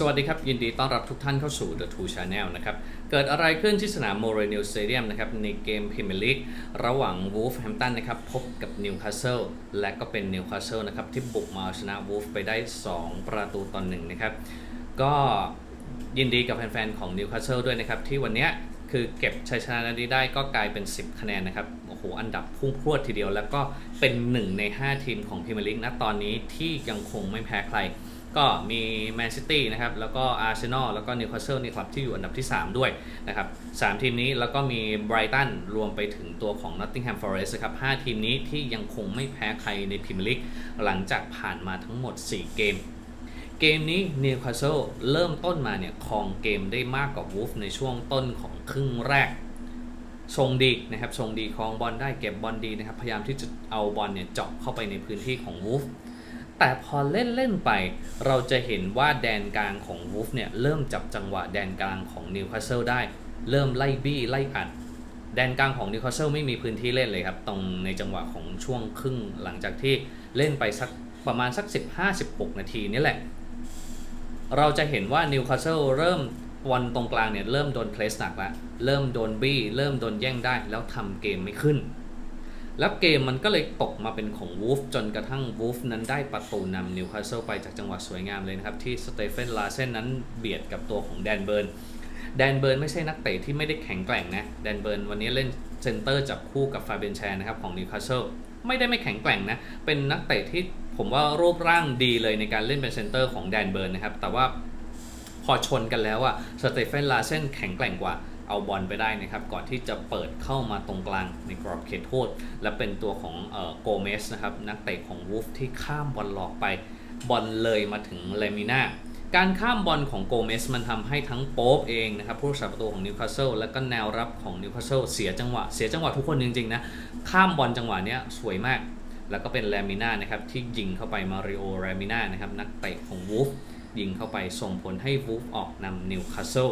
สวัสดีครับ ยินดีต้อนรับทุกท่านเข้าสู่ The Two Channel นะครับ เกิดอะไรขึ้นที่สนามโมเรนิลสเตเดียมนะครับ ในเกมพรีเมียร์ลีกระหว่างวูฟแฮมตันนะครับ พบกับนิวคาสเซิลและก็เป็นนิวคาสเซิลนะครับ ที่บุกมาเอาชนะวูฟไปได้ 2 ประตูต่อหนึ่งนะครับ ก็ยินดีกับแฟนๆ ของนิวคาสเซิลด้วยนะครับ ที่วันนี้คือเก็บชัยชนะนี้ได้ก็กลายเป็น 10 คะแนนนะครับ โอ้โห อันดับพุ่งพรวดทีเดียว แล้วก็เป็น 1 ใน 5 ทีมของพรีเมียร์ลีกณตอนนี้ที่ยังคงไม่แพ้ใคร ก็มีแมนซิตี้นะครับแล้วก็อาร์เซนอลแล้วก็นิวคาสเซิลในคลับที่อยู่อันดับที่ 3 ด้วยนะครับสามทีมนี้แล้วก็มีไบรตันรวมไปถึงตัวของนอตติงแฮมฟอเรสต์ครับห้าทีมนี้ที่ยังคงไม่แพ้ใครในพรีเมียร์ลีกหลังจากผ่านมาทั้งหมด 4 เกมเกมนี้นิวคาสเซิลเริ่มต้นมาเนี่ยครองเกมได้มากกว่าวูฟในช่วงต้นของครึ่งแรกทรงดีนะครับทรงดีครองบอลได้เก็บบอลดีนะครับ พยายามที่จะเอาบอลเนี่ยเจาะเข้าไปในพื้นที่ของวูฟ แต่พอเล่นเล่นไป เราจะเห็นว่าแดนกลางของวูฟเนี่ยเริ่มจับจังหวะแดนกลางของนิวคาสเซิลได้ เริ่มไล่บี้ไล่อัดแดนกลางของนิวคาสเซิลไม่มีพื้นที่เล่นเลยครับ ตรงในจังหวะของช่วงครึ่งหลังจากที่เล่นไปสักประมาณสัก 15-16 นาทีนี่แหละ เราจะเห็นว่านิวคาสเซิลเริ่มวันตรงกลางเนี่ยเริ่มโดนเพลสหนักแล้ว เริ่มโดนบี้ เริ่มโดนแย่งได้ แล้วทำเกมไม่ขึ้น แล้วเกมมันก็เลยตกมาเป็นของวูฟจนกระทั่งวูฟนั้นได้ประตูนำนิวคาสเซิลไปจากจังหวะสวยงามเลยนะครับ ที่สเตเฟนลาเซนนั้นเบียดกับตัวของแดนเบิร์นแดนเบิร์นไม่ใช่นักเตะที่ไม่ได้แข็งแกร่งนะแดนเบิร์นวันนี้เล่นเซนเตอร์จับคู่กับฟาเบนแชนนะครับของนิวคาสเซิลไม่ได้ไม่แข็งแกร่งนะ เป็นนักเตะที่ผมว่ารูปร่างดีเลยในการเล่นเป็นเซนเตอร์ของแดนเบิร์นนะครับแต่ว่าพอชนกันแล้วอะสเตเฟนลาเซนแข็งแกร่งกว่า เอาบอลไปได้นะครับก่อนที่จะเปิดเข้ามาตรงกลางในกรอบเขตโทษ และเป็นตัวของโกเมสนะครับนักเตะของวูฟที่ข้ามบอลหลอกไปบอลเลยมาถึงเลมิน่าการข้ามบอลของโกเมสมันทำให้ทั้งโป๊ปเองนะครับผู้รักษาประตูของนิวคาสเซิลและก็แนวรับของนิวคาสเซิลเสียจังหวะ เสียจังหวะทุกคนจริงๆนะข้ามบอลจังหวะนี้สวยมาก แล้วก็เป็นแลมิน่านะครับที่ยิงเข้าไปมาริโอแลมิน่านะครับนักเตะของวูฟยิงเข้าไปส่งผลให้วูฟออกนำนิวคาสเซิล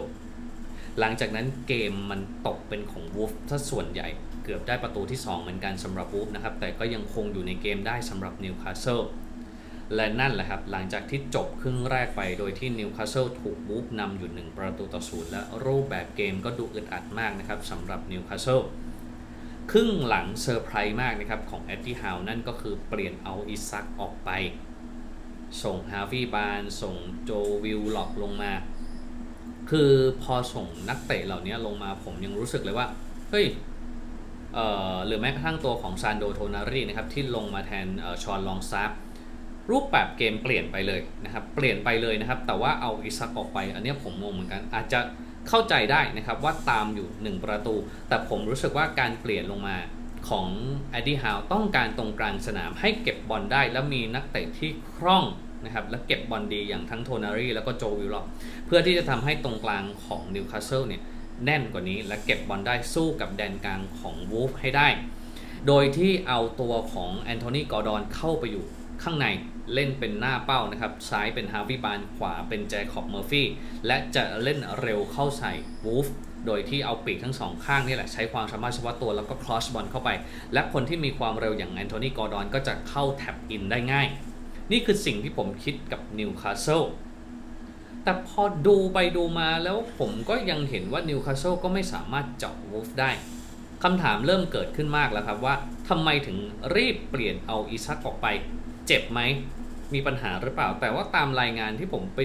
ลังจากนั้นเกมมันตกเป็นของวูฟถ้าส่วนใหญ่เกือบได้ประตูที่ 2 เหมือนกันสำหรับวูฟนะครับ แต่ก็ยังคงอยู่ในเกมได้สำหรับนิวคาสเซิลและนั่นแหละครับ หลังจากที่จบครึ่งแรกไปโดยที่นิวคาสเซิลถูกวูฟนำอยู่ 1 ประตูต่อศูนย์และรูปแบบเกมก็ดูอึดอัดมากนะครับสำหรับนิวคาสเซิลครึ่งหลังเซอร์ไพรส์มากนะครับของแอดดี้ฮาวนั่นก็คือเปลี่ยนเอาอิซักออกไป ส่งฮาฟี่บานส่งโจวิลล็อกลงมา คือพอส่งนักเตะเหล่านี้ลงมาผมยังรู้สึกเลยว่า เฮ้ยเอ่อหรือแม้กระทั่งตัวของซานโดโทนารีนะครับที่ลงมาแทนอชอนลองซับรูปแบบเกมเปลี่ยนไปเลยนะครับ เปลี่ยนไปเลยนะครับ แต่ว่าเอาอิซักออกไป อันนี้ผมงงเหมือนกัน อาจจะเข้าใจได้นะครับว่าตามอยู่ 1 ประตู แต่ผมรู้สึกว่าการเปลี่ยนลงมาของแอดดี้ฮาวต้องการตรงกลางสนามให้เก็บบอลได้ แล้วมีนักเตะที่คล่อง นะครับและเก็บบอลดีอย่างทั้งโทนารีแล้วก็โจวิลล็อกเพื่อที่จะทำให้ตรงกลางของนิวคาสเซิลเนี่ยแน่นกว่านี้และเก็บบอลได้สู้กับแดนกลางของวูฟให้ได้ โดยที่เอาตัวของแอนโทนีกอร์ดอนเข้าไปอยู่ข้างในเล่นเป็นหน้าเป้านะครับ ซ้ายเป็นฮาวิบานขวาเป็นแจคอบเมอร์ฟี่และจะเล่นเร็วเข้าใส่วูฟโดยที่เอาปีกทั้งสองข้างนี่แหละ ใช้ความสามารถเฉพาะตัวแล้วก็คลอสบอลเข้าไป และคนที่มีความเร็วอย่างแอนโทนีกอร์ดอนก็จะเข้าแท็บอินได้ง่าย นี่คือสิ่งที่ผมคิดกับนิวคาสเซิลแต่พอดูไปดูมาแล้วผมก็ยังเห็นว่านิวคาสเซิลก็ไม่สามารถเจาะวูฟได้คำถามเริ่มเกิดขึ้นมากแล้วครับว่าทำไมถึงรีบเปลี่ยนเอาอีซักออกไป เจ็บไหม มีปัญหาหรือเปล่า แต่ว่าตามรายงานที่ผมไป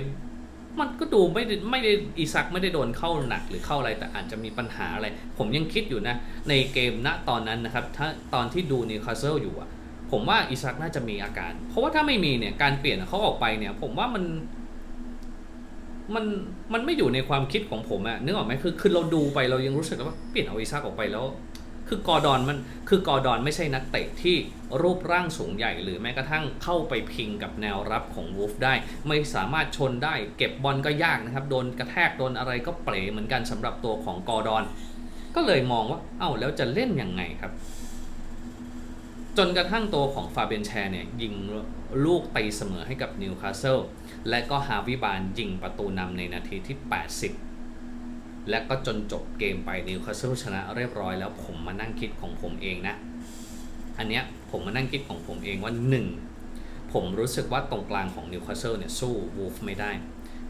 มันก็ดูไม่ได้ไม่ได้อีซักไม่ได้โดนเข้าหนักหรือเข้าอะไรแต่อาจจะมีปัญหาอะไร ผมยังคิดอยู่นะ ในเกมณตอนนั้นนะครับถ้าตอนที่ดูนิวคาสเซิลอยู่อะ ผมว่าอีซักน่าจะมีอาการ เพราะว่าถ้าไม่มีเนี่ยการเปลี่ยนเขาออกไปเนี่ย ผมว่ามัน มันมันไม่อยู่ในความคิดของผมอะนึกออกไหมคือคือเราดูไปเรายังรู้สึกว่าเปลี่ยนเอาอีซักออกไปแล้ว คือกอดอนมันคือกอดอนไม่ใช่นักเตะที่รูปร่างสูงใหญ่ หรือแม้กระทั่งเข้าไปพิงกับแนวรับของวูฟได้ ไม่สามารถชนได้ เก็บบอลก็ยากนะครับ โดนกระแทกโดนอะไรก็เป๋เหมือนกันสำหรับตัวของกอดอน ก็เลยมองว่า เอ้าแล้วจะเล่นยังไงครับ จนกระทั่งตัวของฟาเบนแชร์เนี่ยยิงลูกตีเสมอให้กับนิวคาสเซิลและก็ฮาวิบานยิงประตูนำในนาทีที่ 80 และก็จนจบเกมไปนิวคาสเซิลชนะเรียบร้อยแล้วผมมานั่งคิดของผมเองนะ อันเนี้ยผมมานั่งคิดของผมเองว่า 1 ผมรู้สึกว่าตรงกลางของนิวคาสเซิลเนี่ยสู้วูฟไม่ได้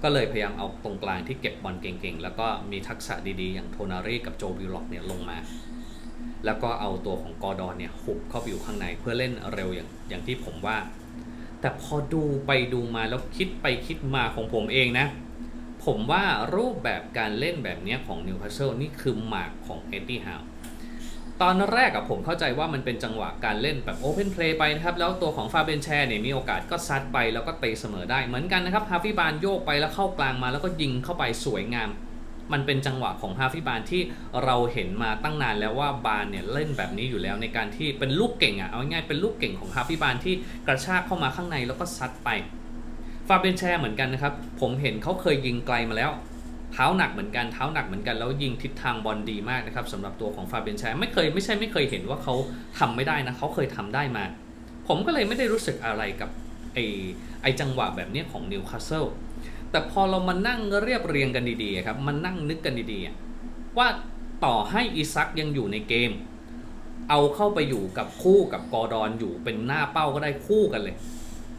ก็เลยพยายามเอาตรงกลางที่เก็บบอลเก่งๆ แล้วก็มีทักษะดีๆ อย่างโทนารีกับโจบิลล็อกเนี่ยลงมา แล้วก็เอาตัวของกอร์ดอนเนี่ยหุบเข้าไปอยู่ข้างในเพื่อเล่นเร็วอย่างอย่างที่ผมว่า แต่พอดูไปดูมาแล้วคิดไปคิดมาของผมเองนะ ผมว่ารูปแบบการเล่นแบบนี้ของนิวคาสเซิลนี่คือหมากของเอ็ดดี้ฮาวตอนแรกอะผมเข้าใจว่ามันเป็นจังหวะการเล่นแบบโอเพนเพลย์ไปนะครับ แล้วตัวของฟาเบนแชร์เนี่ยมีโอกาสก็ซัดไปแล้วก็เตีเสมอได้เหมือนกันนะครับฮาฟิบานโยกไปแล้วเข้ากลางมาแล้วก็ยิงเข้าไปสวยงาม มันเป็นจังหวะของฮาฟิบานที่เราเห็นมาตั้งนานแล้วว่าบานเนี่ยเล่นแบบนี้อยู่แล้วในการที่เป็นลูกเก่งอะเอาง่ายเป็นลูกเก่งของฮาฟิบานที่กระชากเข้ามาข้างในแล้วก็ซัดไปฟาเบนแชร์เหมือนกันนะครับ ผมเห็นเขาเคยยิงไกลมาแล้ว เท้าหนักเหมือนกันเท้าหนักเหมือนกันแล้วยิงทิศทางบอลดีมากนะครับสำหรับตัวของฟาเบนแชร์ไม่เคยไม่ใช่ไม่เคยเห็นว่าเขาทำไม่ได้นะเขาเคยทำได้มา ผมก็เลยไม่ได้รู้สึกอะไรกับไอไอจังหวะแบบนี้ของนิวคาสเซิล แต่พอเรามานั่งเรียบเรียงกันดีๆครับมันนั่งนึกกันดีๆว่าต่อให้อีซักยังอยู่ในเกม เอาเข้าไปอยู่กับคู่กับกอร์ดอนอยู่เป็นหน้าเป้าก็ได้คู่กันเลย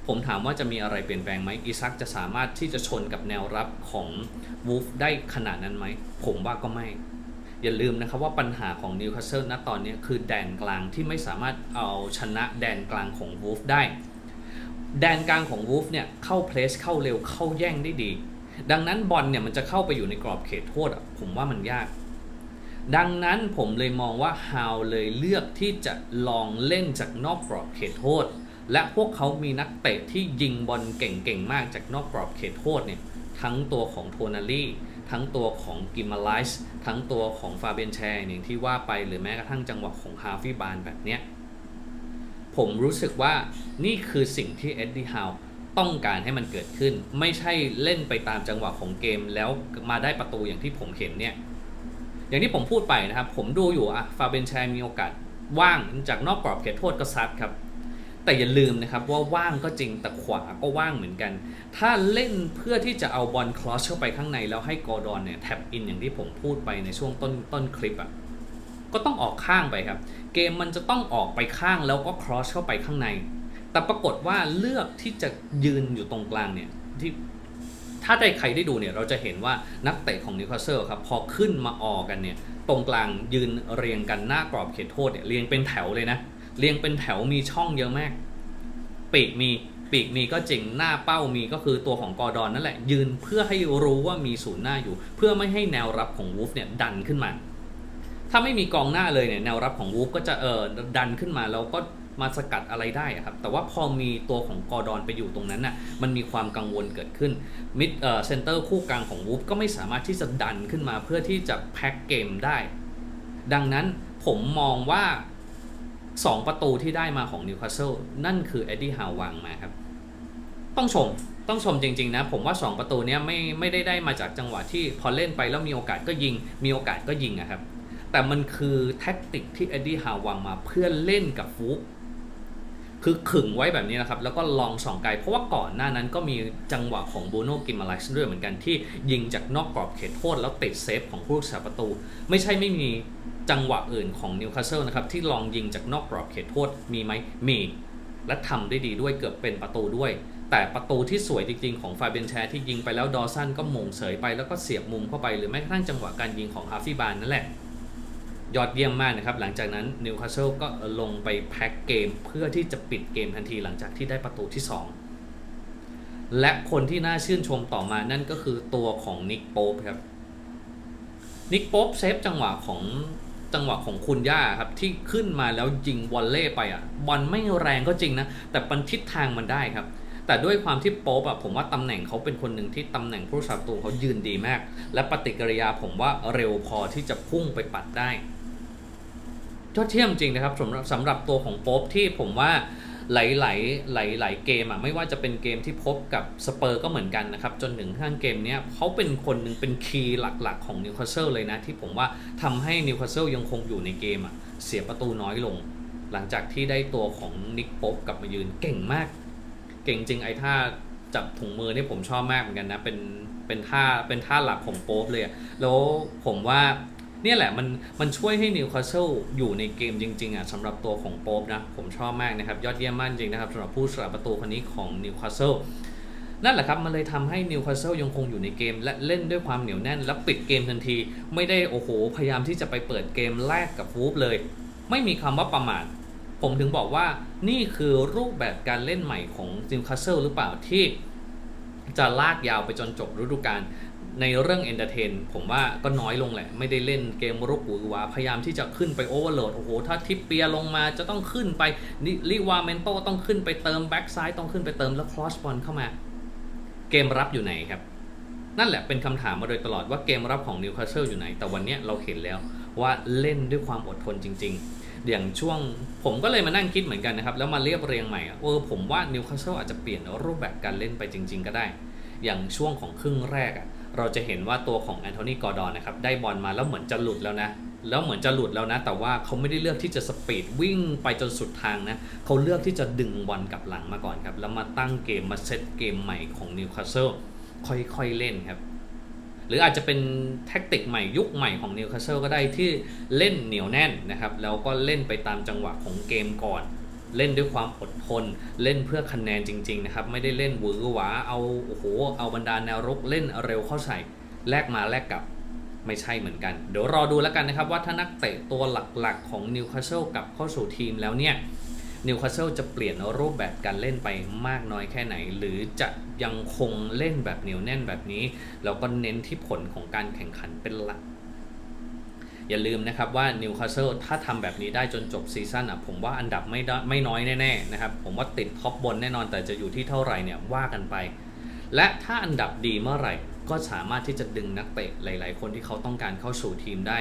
ผมถามว่าจะมีอะไรเปลี่ยนแปลงไหมอีซักจะสามารถที่จะชนกับแนวรับของวูฟได้ขนาดนั้นไหม ผมว่าก็ไม่ อย่าลืมนะครับว่าปัญหาของนิวคาสเซิลณตอนนี้คือแดนกลางที่ไม่สามารถเอาชนะแดนกลางของวูฟได้ แดนกลางของวูฟเนี่ยเข้าเพลสเข้าเร็วเข้าแย่งได้ดี ดังนั้นบอลเนี่ยมันจะเข้าไปอยู่ในกรอบเขตโทษอะผมว่ามันยาก ดังนั้นผมเลยมองว่าฮาวเลยเลือกที่จะลองเล่นจากนอกกรอบเขตโทษ และพวกเขามีนักเตะที่ยิงบอลเก่งๆมากจากนอกกรอบเขตโทษเนี่ยทั้งตัวของโทนาลีทั้งตัวของกิมมาไลส์ทั้งตัวของฟาเบนแชร์อย่างที่ว่าไปหรือแม้กระทั่งจังหวะของฮาฟิบานแบบเนี้ย ผมรู้สึกว่านี่คือสิ่งที่เอ็ดดี้ฮาวต้องการให้มันเกิดขึ้น ไม่ใช่เล่นไปตามจังหวะของเกมแล้วมาได้ประตูอย่างที่ผมเห็นเนี่ย อย่างที่ผมพูดไปนะครับ ผมดูอยู่อะฟาเบนแชร์มีโอกาสว่างจากนอกกรอบเขตโทษก็ซัดครับ แต่อย่าลืมนะครับว่าว่างก็จริงแต่ขวาก็ว่างเหมือนกัน ถ้าเล่นเพื่อที่จะเอาบอลคลอสเข้าไปข้างในแล้วให้กอร์ดอนเนี่ยแท็บอินอย่างที่ผมพูดไปในช่วงต้นต้นคลิปอะ ก็ต้องออกข้างไปครับ เกมมันจะต้องออกไปข้างแล้วก็ครอสเข้าไปข้างใน แต่ปรากฏว่าเลือกที่จะยืนอยู่ตรงกลางเนี่ยที่ถ้าได้ใครได้ดูเนี่ยเราจะเห็นว่านักเตะของนิวคาสเซิลครับพอขึ้นมาออกกันเนี่ยตรงกลางยืนเรียงกันหน้ากรอบเขตโทษเนี่ยเรียงเป็นแถวเลยนะเรียงเป็นแถวมีช่องเยอะมาก ปีกมีปีกมีก็จริงหน้าเป้ามีก็คือตัวของกอร์ดอนนั่นแหละ ยืนเพื่อให้รู้ว่ามีศูนย์หน้าอยู่ เพื่อไม่ให้แนวรับของวูฟเนี่ยดันขึ้นมา ถ้าไม่มีกองหน้าเลยเนี่ยแนวรับของวูฟก็จะเออดันขึ้นมาแล้วก็มาสกัดอะไรได้ครับ แต่ว่าพอมีตัวของกอร์ดอนไปอยู่ตรงนั้นน่ะมันมีความกังวลเกิดขึ้นมิดเอ่อเซนเตอร์คู่กลางของวูฟก็ไม่สามารถที่จะดันขึ้นมาเพื่อที่จะแพ็กเกมได้ ดังนั้นผมมองว่า 2 ประตูที่ได้มาของนิวคาสเซิลนั่นคือเอ็ดดี้ฮาววางมาครับ ต้องชมต้องชมจริงๆนะ ผมว่า 2 ประตูเนี้ยไม่ไม่ได้ได้มาจากจังหวะที่พอเล่นไปแล้วมีโอกาสก็ยิง มีโอกาสก็ยิงอะครับ แต่มันคือแท็กติกที่เอ็ดดี้ฮาววางมาเพื่อเล่นกับฟุกคือขึงไว้แบบนี้นะครับ แล้วก็ลองส่องไกล เพราะว่าก่อนหน้านั้นก็มีจังหวะของโบโนกิมมาลักซ์ด้วยเหมือนกันที่ยิงจากนอกกรอบเขตโทษแล้วติดเซฟของผู้รักษาประตู ไม่ใช่ไม่มีจังหวะอื่นของนิวคาสเซิลนะครับ ที่ลองยิงจากนอกกรอบเขตโทษมีไหมมี และทำได้ดีด้วยเกือบเป็นประตูด้วย แต่ประตูที่สวยจริงๆ ของฟาเบนแชร์ที่ยิงไปแล้วดอสันก็มงเสยไปแล้วก็เสียบมุมเข้าไปหรือแม้กระทั่งจังหวะการยิงของฮาฟิบานนั่นแหละ ยอดเยี่ยมมากนะครับ หลังจากนั้นนิวคาสเซิลก็ลงไปแพ็กเกมเพื่อที่จะปิดเกมทันทีหลังจากที่ได้ประตูที่ 2 และคนที่น่าชื่นชมต่อมานั่นก็คือตัวของนิกโป๊ปครับนิกโป๊ปเซฟจังหวะของจังหวะของคุณย่าครับ ที่ขึ้นมาแล้วยิงวอลเล่ไปอะบอลไม่แรงก็จริงนะ แต่ปันทิศทางมันได้ครับ แต่ด้วยความที่โป๊ปอะผมว่าตำแหน่งเขาเป็นคนหนึ่งที่ตำแหน่งผู้รักษาประตูเขายืนดีมาก และปฏิกิริยาผมว่าเร็วพอที่จะพุ่งไปปัดได้ ยอดเยี่ยมจริงนะครับสำหรับสำหรับตัวของโป๊ปที่ผมว่าหลายหลายหลายหลายเกมอะไม่ว่าจะเป็นเกมที่พบกับสเปอร์ก็เหมือนกันนะครับ จนถึงขั้นเกมเนี้ยเขาเป็นคนหนึ่งเป็นคีย์หลักๆของนิวคาสเซิลเลยนะ ที่ผมว่าทำให้นิวคาสเซิลยังคงอยู่ในเกมอะเสียประตูน้อยลง หลังจากที่ได้ตัวของนิกโป๊ปกลับมายืนเก่งมาก เก่งจริงไอ้ท่าจับถุงมือนี่ผมชอบมากเหมือนกันนะเป็นเป็นท่าเป็นท่าหลักของโป๊ปเลยแล้วผมว่า เนี่ยแหละมันมันช่วยให้นิวคาสเซิลอยู่ในเกมจริงๆอะสำหรับตัวของโป๊ปนะ ผมชอบมากนะครับ ยอดเยี่ยมมากจริงนะครับสำหรับผู้สลับประตูคนนี้ของนิวคาสเซิลนั่นแหละครับ มันเลยทำให้นิวคาสเซิลยังคงอยู่ในเกม และเล่นด้วยความเหนียวแน่น และปิดเกมทันที ไม่ได้โอ้โห พยายามที่จะไปเปิดเกมแรกกับวูฟเลย ไม่มีคำว่าประมาทผมถึงบอกว่านี่คือรูปแบบการเล่นใหม่ของนิวคาสเซิลหรือเปล่าที่จะลากยาวไปจนจบฤดูกาล ในเรื่องเอนเตอร์เทนผมว่าก็น้อยลงแหละ ไม่ได้เล่นเกมรุกหวือหวาพยายามที่จะขึ้นไปโอเวอร์โหลด โอ้โห ถ้าทิปเปียลงมาจะต้องขึ้นไปนิลิวาเมนโตต้องขึ้นไปเติมแบ็กซ้ายต้องขึ้นไปเติมแล้วครอสบอลเข้ามา เกมรับอยู่ไหนครับ นั่นแหละเป็นคำถามมาโดยตลอดว่าเกมรับของนิวคาสเซิลอยู่ไหน แต่วันนี้เราเห็นแล้วว่าเล่นด้วยความอดทนจริง ๆ อย่างช่วงผมก็เลยมานั่งคิดเหมือนกันนะครับ แล้วมาเรียบเรียงใหม่อะเออผมว่านิวคาสเซิลอาจจะเปลี่ยนรูปแบบการเล่นไปจริง ๆ ก็ได้ อย่างช่วงของครึ่งแรกอะ เราจะเห็นว่าตัวของแอนโทนีกอร์ดอนนะครับได้บอลมาแล้วเหมือนจะหลุดแล้วนะ แล้วเหมือนจะหลุดแล้วนะ แต่ว่าเขาไม่ได้เลือกที่จะสปีดวิ่งไปจนสุดทางนะเขาเลือกที่จะดึงบอลกลับหลังมาก่อนครับ แล้วมาตั้งเกมมาเซตเกมใหม่ของนิวคาสเซิลค่อยๆเล่นครับ หรืออาจจะเป็นแท็กติกใหม่ยุคใหม่ของนิวคาสเซิลก็ได้ที่เล่นเหนียวแน่นนะครับแล้วก็เล่นไปตามจังหวะของเกมก่อน เล่นด้วยความอดทน เล่นเพื่อคะแนนจริงๆนะครับ ไม่ได้เล่นหวือหวาเอาโอ้โหเอาบรรดาแนวรุกเล่นเร็วเข้าใส่แลกมาแลกกลับไม่ใช่เหมือนกัน เดี๋ยวรอดูแล้วกันนะครับว่าถ้านักเตะตัวหลักๆของนิวคาสเซิลกลับเข้าสู่ทีมแล้วเนี่ยนิวคาสเซิลจะเปลี่ยนรูปแบบการเล่นไปมากน้อยแค่ไหน หรือจะยังคงเล่นแบบเหนียวแน่นแบบนี้ แล้วก็เน้นที่ผลของการแข่งขันเป็นหลัก อย่าลืมนะครับว่านิวคาสเซิลถ้าทำแบบนี้ได้จนจบซีซั่นอะผมว่าอันดับไม่ได้ไม่น้อยแน่ๆนะครับผมว่าติดท็อปบนแน่นอนแต่จะอยู่ที่เท่าไหร่เนี่ยว่ากันไป และถ้าอันดับดีเมื่อไหร่ก็สามารถที่จะดึงนักเตะหลาย ๆ คนที่เขาต้องการเข้าสู่ทีมได้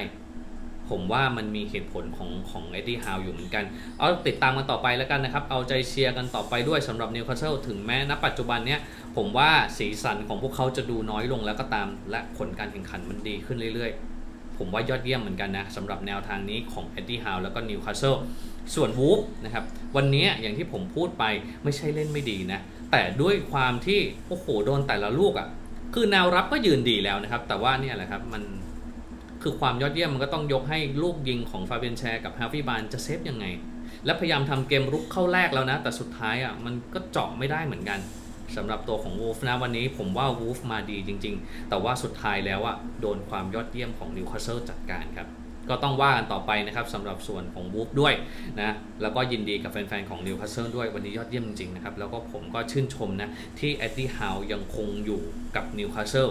ผมว่ามันมีเหตุผลของของเอ็ดดี้ฮาวอยู่เหมือนกัน เอาติดตามกันต่อไปแล้วกันนะครับ เอาใจเชียร์กันต่อไปด้วยสำหรับนิวคาสเซิลถึงแม้ณปัจจุบันเนี้ยผมว่าสีสันของพวกเขาจะดูน้อยลงแล้วก็ตาม และผลการแข่งขันมันดีขึ้นเรื่อย ๆ ผมว่ายอดเยี่ยมเหมือนกันนะสำหรับแนวทางนี้ของเอ็ดดี้ฮาวแล้วก็นิวคาสเซิลส่วนวูฟนะครับวันนี้อย่างที่ผมพูดไปไม่ใช่เล่นไม่ดีนะ แต่ด้วยความที่โอ้โหโดนแต่ละลูกอะ่ะคือแนวรับก็ยืนดีแล้วนะครับ แต่ว่าเนี่ยแหละครับมันคือความยอดเยี่ยมมันก็ต้องยกให้ลูกยิงของฟาเบียนแชร์กับฮาฟี่บานจะเซฟยังไง และพยายามทำเกมรุกเข้าแรกแล้วนะ แต่สุดท้ายอะ่ะมันก็เจาะไม่ได้เหมือนกัน สำหรับตัวของวูฟนะวันนี้ผมว่าวูฟมาดีจริง ๆ แต่ว่าสุดท้ายแล้วอะ่ะโดนความยอดเยี่ยมของนิวคาสเซิลจัดการครับก็ต้องว่ากันต่อไปนะครับสำหรับส่วนของวูฟด้วยนะแล้วก็ยินดีกับแฟนๆ ของนิวคาสเซิลด้วยวันนี้ยอดเยี่ยมจริงๆนะครับแล้วก็ผมก็ชื่นชมนะที่แอดดี้ฮาวยังคงอยู่กับนิวคาสเซิล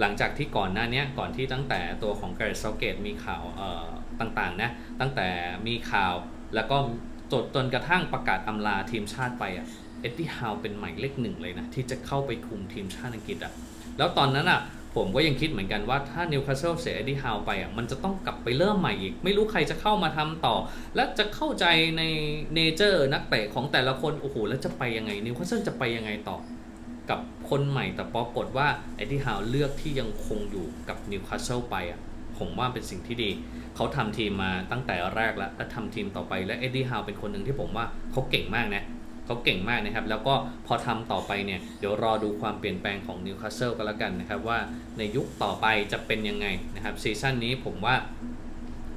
หลังจากที่ก่อนหน้านี้ก่อนที่ตั้งแต่ตัวของแกรซเกตมีข่าวเอ่อต่างๆนะตั้งแต่มีข่าวแล้วก็จดจนกระทั่งประกาศอำลาทีมชาติไปอะ เอ็ดดี้ฮาวเป็นหมายเลขหนึ่งเลยนะ ที่จะเข้าไปคุมทีมชาติอังกฤษอะแล้วตอนนั้นอะผมก็ยังคิดเหมือนกันว่าถ้านิวคาสเซิลเสียเอ็ดดี้ฮาวไปอะมันจะต้องกลับไปเริ่มใหม่อีก ไม่รู้ใครจะเข้ามาทำต่อ และจะเข้าใจในเนเจอร์นักเตะของแต่ละคน โอ้โห แล้วจะไปยังไงนิวคาสเซิลจะไปยังไงต่อ กับคนใหม่แต่ปรากฏว่าเอ็ดดี้ฮาวเลือกที่ยังคงอยู่กับนิวคาสเซิลไปอะผมว่าเป็นสิ่งที่ดี เขาทำทีมมาตั้งแต่แรกแล้วและทำทีมต่อไปและเอ็ดดี้ฮาวเป็นคนหนึ่งที่ผมว่าเขาเก่งมากนะเเขาเก่งมากนะครับ แล้วก็พอทำต่อไปเนี่ย เดี๋ยวรอดูความเปลี่ยนแปลงของนิวคาสเซิลกันแล้วกันนะครับ ว่าในยุคต่อไปจะเป็นยังไงนะครับซีซั่นนี้ผมว่า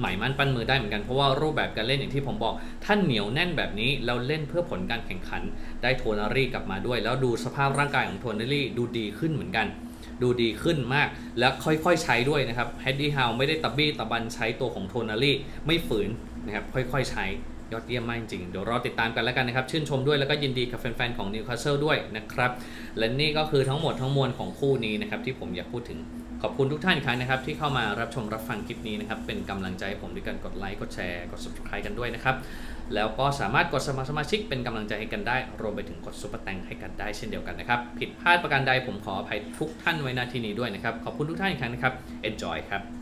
หมายมั่นปั้นมือได้เหมือนกัน เพราะว่ารูปแบบการเล่นอย่างที่ผมบอกถ้านเหนียวแน่นแบบนี้เราเล่นเพื่อผลการแข่งขัน ได้โทนารี่กลับมาด้วย แล้วดูสภาพร่างกายของโทนารี่ดูดีขึ้นเหมือนกัน ดูดีขึ้นมาก แล้วค่อยๆใช้ด้วยนะครับแฮดดี้ฮาวไม่ได้ตะบี้ตะบันใช้ตัวของโทนารี่ไม่ฝืนนะครับค่อยๆใช้ ยอดเยี่ยมมากจริง เดี๋ยวรอติดตามกันแล้วกันนะครับ ชื่นชมด้วยแล้วก็ยินดีกับแฟนๆ ของนิวคาสเซิลด้วยนะครับ และนี่ก็คือทั้งหมดทั้งมวลของคู่นี้นะครับ ที่ผมอยากพูดถึงขอบคุณทุกท่านอีกครั้งนะครับ ที่เข้ามารับชมรับฟังคลิปนี้นะครับ เป็นกำลังใจผมด้วยการกดไลค์กดแชร์กด subscribe กันด้วยนะครับ แล้วก็สามารถกดสมัครสมาชิกเป็นกำลังใจให้กันได้ รวมไปถึงกดซุปเปอร์แตงให้กันได้เช่นเดียวกันนะครับ ผิดพลาดประการใดผมขออภัยทุกท่านไว้ณที่นี้ด้วยนะครับขอบคุณทุกท่านอีกครั้งนะครับ enjoy ครับ